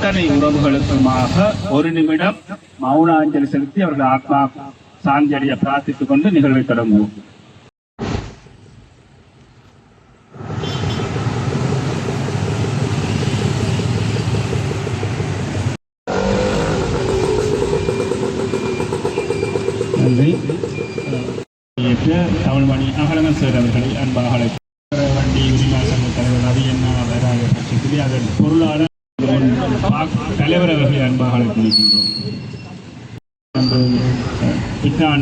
அத்தனை உறவுகளுக்குமாக ஒரு நிமிடம் மௌன அஞ்சலி செலுத்தி அவர்கள் ஆத்மா சாந்தியடைய பிரார்த்தித்துக் கொண்டு நிகழ்வை தொடங்குவோம். நன்றி. தமிழ்மணி அகலமன் சார் அவர்களை அன்பாக வண்டி உரிமை சங்க தலைவர் ரவி என்ன வராக பட்சத்தில் அதன் பொருளாளர் தலைவர் அவர்களை அன்பாக அழைத்து நிற்கின்றோம்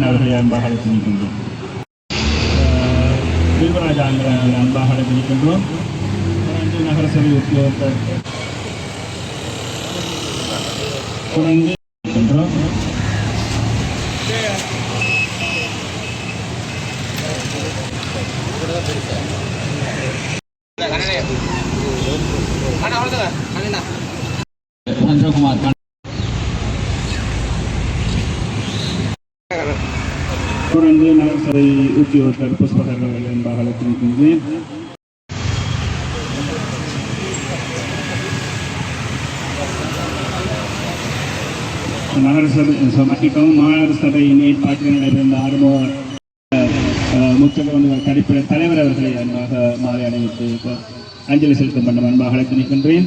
அவர்களை அன்பாக அழைத்து நிற்கின்றோம் அவர்களை அன்பாக அழைத்து நகரசபை உத்தியோகத்தர் தொடர்ந்து சந்திரகுமார் தொடர்ந்து நகரசபை உத்தியோகத்தர் புஷ்பகர் அவர்கள் என்பாக அழைத்திருக்கின்றேன் நகரசபை மன்னிக்கவும் மாநகர சபையின் ஏற்பாட்டில் நடைபெறும் ஆரம்ப முத்தக கடிப்பிட தலைவர் அவர்களை அன்பாக மாலை அணிவித்து அஞ்சலி செலுத்தும் பண்ண அன்பாக அழைத்து நிற்கின்றேன்.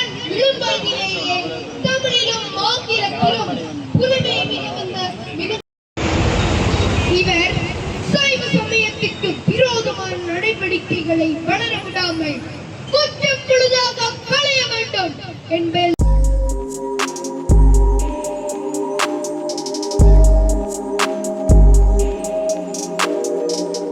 இளம்பையிலேயே தமிழிலும் ஆங்கிலத்திலும் புதுமை மிகுந்த மிகு- இவர் சைவ சமயத்திற்கு விரோதமான நடவடிக்கைகளை வளர விடாமல் குற்றம் பொழுதாக களைய வேண்டும் என்பதில்